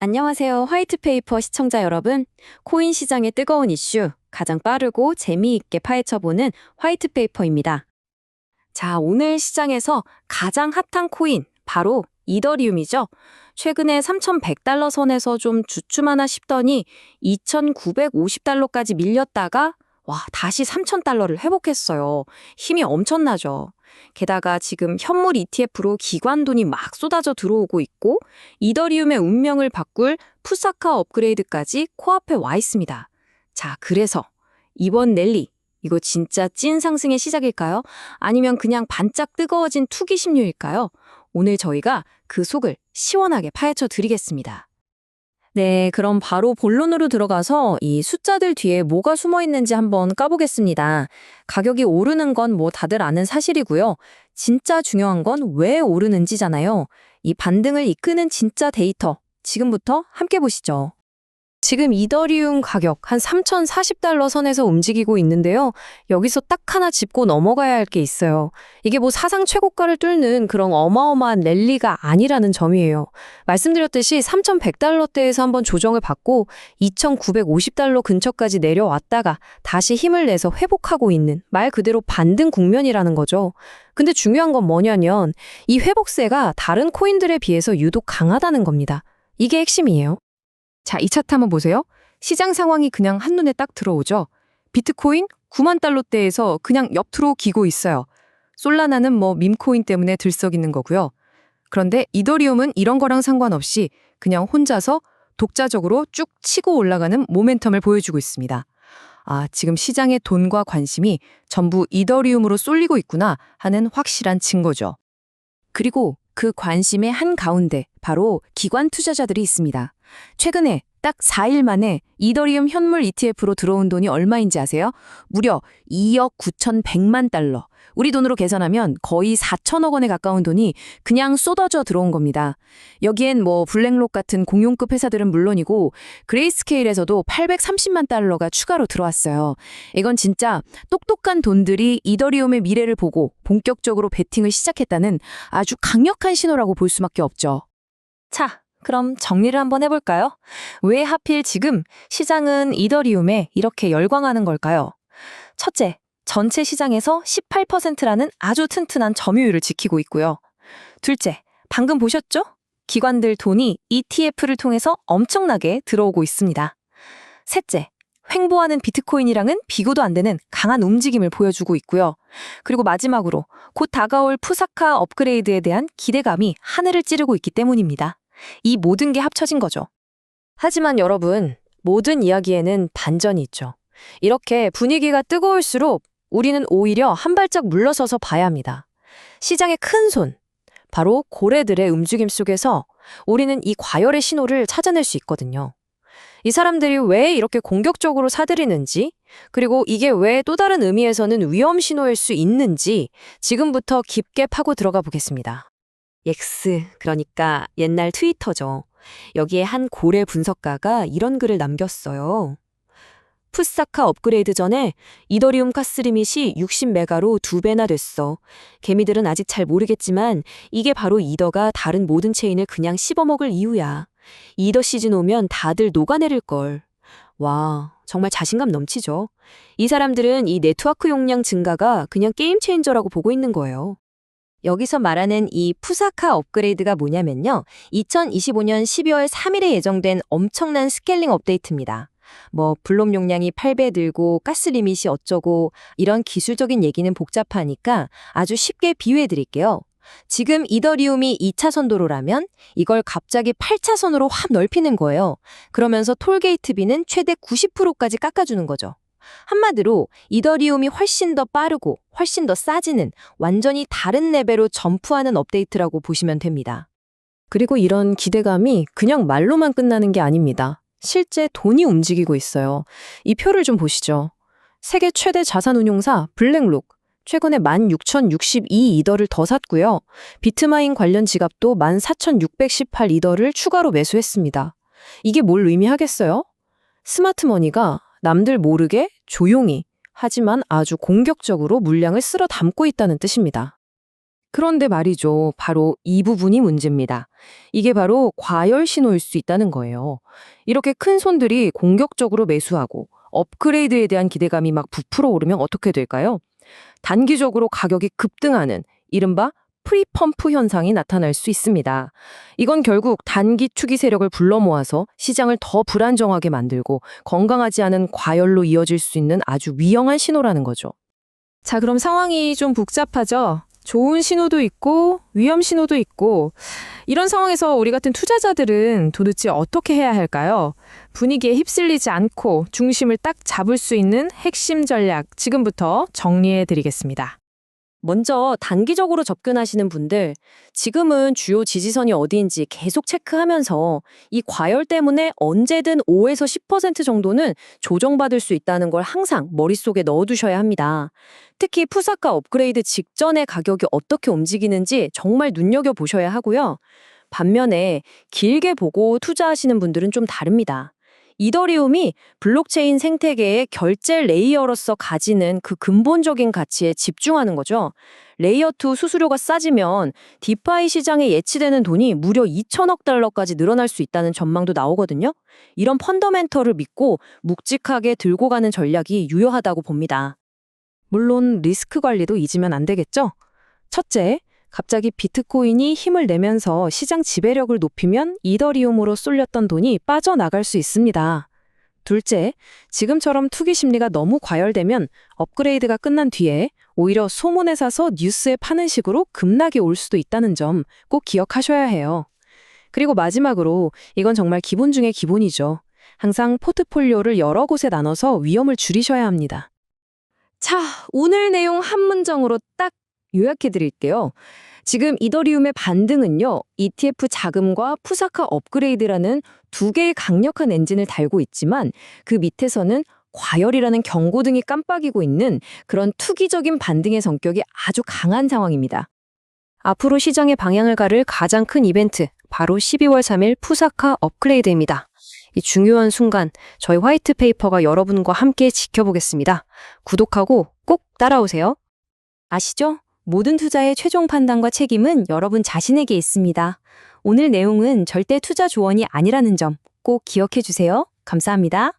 안녕하세요. 화이트페이퍼 시청자 여러분. 코인 시장의 뜨거운 이슈, 가장 빠르고 재미있게 파헤쳐보는 화이트페이퍼입니다. 자, 오늘 시장에서 가장 핫한 코인, 바로 이더리움이죠. 최근에 3,100달러 선에서 좀 주춤하나 싶더니 2,950달러까지 밀렸다가 와, 다시 3,000달러를 회복했어요. 힘이 엄청나죠. 게다가 지금 현물 ETF로 기관 돈이 막 쏟아져 들어오고 있고 이더리움의 운명을 바꿀 푸사카 업그레이드까지 코앞에 와 있습니다. 자, 그래서 이번 랠리 이거 진짜 찐 상승의 시작일까요? 아니면 그냥 반짝 뜨거워진 투기 심리일까요? 오늘 저희가 그 속을 시원하게 파헤쳐 드리겠습니다. 네, 그럼 바로 본론으로 들어가서 이 숫자들 뒤에 뭐가 숨어 있는지 한번 까보겠습니다. 가격이 오르는 건 뭐 다들 아는 사실이고요. 진짜 중요한 건 왜 오르는지잖아요. 이 반등을 이끄는 진짜 데이터. 지금부터 함께 보시죠. 지금 이더리움 가격 한 3,040달러 선에서 움직이고 있는데요. 여기서 딱 하나 짚고 넘어가야 할 게 있어요. 이게 뭐 사상 최고가를 뚫는 그런 어마어마한 랠리가 아니라는 점이에요. 말씀드렸듯이 3,100달러대에서 한번 조정을 받고 2,950달러 근처까지 내려왔다가 다시 힘을 내서 회복하고 있는 말 그대로 반등 국면이라는 거죠. 근데 중요한 건 뭐냐면 이 회복세가 다른 코인들에 비해서 유독 강하다는 겁니다. 이게 핵심이에요. 자, 이 차트 한번 보세요. 시장 상황이 그냥 한눈에 딱 들어오죠. 비트코인 9만 달러대에서 그냥 옆으로 기고 있어요. 솔라나는 뭐 밈코인 때문에 들썩이는 거고요. 그런데 이더리움은 이런 거랑 상관없이 그냥 혼자서 독자적으로 쭉 치고 올라가는 모멘텀을 보여주고 있습니다. 아, 지금 시장의 돈과 관심이 전부 이더리움으로 쏠리고 있구나 하는 확실한 증거죠. 그리고 그 관심의 한 가운데 바로 기관 투자자들이 있습니다. 최근에 딱 4일 만에 이더리움 현물 ETF로 들어온 돈이 얼마인지 아세요? 무려 2억 9,100만 달러. 우리 돈으로 계산하면 거의 4천억 원에 가까운 돈이 그냥 쏟아져 들어온 겁니다. 여기엔 뭐 블랙록 같은 공용급 회사들은 물론이고 그레이스케일에서도 830만 달러가 추가로 들어왔어요. 이건 진짜 똑똑한 돈들이 이더리움의 미래를 보고 본격적으로 베팅을 시작했다는 아주 강력한 신호라고 볼 수밖에 없죠. 자, 그럼 정리를 한번 해볼까요? 왜 하필 지금 시장은 이더리움에 이렇게 열광하는 걸까요? 첫째, 전체 시장에서 18%라는 아주 튼튼한 점유율을 지키고 있고요. 둘째, 방금 보셨죠? 기관들 돈이 ETF를 통해서 엄청나게 들어오고 있습니다. 셋째, 횡보하는 비트코인이랑은 비교도 안 되는 강한 움직임을 보여주고 있고요. 그리고 마지막으로 곧 다가올 푸사카 업그레이드에 대한 기대감이 하늘을 찌르고 있기 때문입니다. 이 모든 게 합쳐진 거죠. 하지만 여러분, 모든 이야기에는 반전이 있죠. 이렇게 분위기가 뜨거울수록 우리는 오히려 한 발짝 물러서서 봐야 합니다. 시장의 큰 손, 바로 고래들의 움직임 속에서 우리는 이 과열의 신호를 찾아낼 수 있거든요. 이 사람들이 왜 이렇게 공격적으로 사들이는지, 그리고 이게 왜 또 다른 의미에서는 위험 신호일 수 있는지 지금부터 깊게 파고 들어가 보겠습니다. X, 그러니까 옛날 트위터죠. 여기에 한 고래 분석가가 이런 글을 남겼어요. 푸사카 업그레이드 전에 이더리움 가스리밋이 60메가로 두 배나 됐어. 개미들은 아직 잘 모르겠지만 이게 바로 이더가 다른 모든 체인을 그냥 씹어먹을 이유야. 이더 시즌 오면 다들 녹아내릴 걸. 와, 정말 자신감 넘치죠. 이 사람들은 이 네트워크 용량 증가가 그냥 게임 체인저라고 보고 있는 거예요. 여기서 말하는 이 푸사카 업그레이드가 뭐냐면요. 2025년 12월 3일에 예정된 엄청난 스케일링 업데이트입니다. 뭐 블록 용량이 8배 늘고 가스 리밋이 어쩌고 이런 기술적인 얘기는 복잡하니까 아주 쉽게 비유해 드릴게요. 지금 이더리움이 2차선 도로라면 이걸 갑자기 8차선으로 확 넓히는 거예요. 그러면서 톨게이트비는 최대 90%까지 깎아주는 거죠. 한마디로 이더리움이 훨씬 더 빠르고 훨씬 더 싸지는 완전히 다른 레벨로 점프하는 업데이트라고 보시면 됩니다. 그리고 이런 기대감이 그냥 말로만 끝나는 게 아닙니다. 실제 돈이 움직이고 있어요. 이 표를 좀 보시죠. 세계 최대 자산 운용사 블랙록 최근에 16,062 이더를 더 샀고요. 비트마인 관련 지갑도 14,618 이더를 추가로 매수했습니다. 이게 뭘 의미하겠어요? 스마트머니가 남들 모르게 조용히 하지만 아주 공격적으로 물량을 쓸어 담고 있다는 뜻입니다. 그런데 말이죠. 바로 이 부분이 문제입니다. 이게 바로 과열 신호일 수 있다는 거예요. 이렇게 큰 손들이 공격적으로 매수하고 업그레이드에 대한 기대감이 막 부풀어 오르면 어떻게 될까요? 단기적으로 가격이 급등하는 이른바 프리펌프 현상이 나타날 수 있습니다. 이건 결국 단기 투기 세력을 불러 모아서 시장을 더 불안정하게 만들고 건강하지 않은 과열로 이어질 수 있는 아주 위험한 신호라는 거죠. 자, 그럼 상황이 좀 복잡하죠? 좋은 신호도 있고, 위험 신호도 있고, 이런 상황에서 우리 같은 투자자들은 도대체 어떻게 해야 할까요? 분위기에 휩쓸리지 않고 중심을 딱 잡을 수 있는 핵심 전략 지금부터 정리해 드리겠습니다. 먼저 단기적으로 접근하시는 분들, 지금은 주요 지지선이 어디인지 계속 체크하면서 이 과열 때문에 언제든 5에서 10% 정도는 조정받을 수 있다는 걸 항상 머릿속에 넣어두셔야 합니다. 특히 푸사카 업그레이드 직전의 가격이 어떻게 움직이는지 정말 눈여겨보셔야 하고요. 반면에 길게 보고 투자하시는 분들은 좀 다릅니다. 이더리움이 블록체인 생태계의 결제 레이어로서 가지는 그 근본적인 가치에 집중하는 거죠. 레이어 2 수수료가 싸지면 디파이 시장에 예치되는 돈이 무려 2천억 달러까지 늘어날 수 있다는 전망도 나오거든요. 이런 펀더멘털을 믿고 묵직하게 들고 가는 전략이 유효하다고 봅니다. 물론 리스크 관리도 잊으면 안 되겠죠? 첫째, 갑자기 비트코인이 힘을 내면서 시장 지배력을 높이면 이더리움으로 쏠렸던 돈이 빠져나갈 수 있습니다. 둘째, 지금처럼 투기 심리가 너무 과열되면 업그레이드가 끝난 뒤에 오히려 소문에 사서 뉴스에 파는 식으로 급락이 올 수도 있다는 점 꼭 기억하셔야 해요. 그리고 마지막으로 이건 정말 기본 중의 기본이죠. 항상 포트폴리오를 여러 곳에 나눠서 위험을 줄이셔야 합니다. 자, 오늘 내용 한 문장으로 딱 요약해 드릴게요. 지금 이더리움의 반등은요, ETF 자금과 푸사카 업그레이드라는 두 개의 강력한 엔진을 달고 있지만 그 밑에서는 과열이라는 경고등이 깜빡이고 있는 그런 투기적인 반등의 성격이 아주 강한 상황입니다. 앞으로 시장의 방향을 가를 가장 큰 이벤트, 바로 12월 3일 푸사카 업그레이드입니다. 이 중요한 순간, 저희 화이트 페이퍼가 여러분과 함께 지켜보겠습니다. 구독하고 꼭 따라오세요. 아시죠? 모든 투자의 최종 판단과 책임은 여러분 자신에게 있습니다. 오늘 내용은 절대 투자 조언이 아니라는 점 꼭 기억해 주세요. 감사합니다.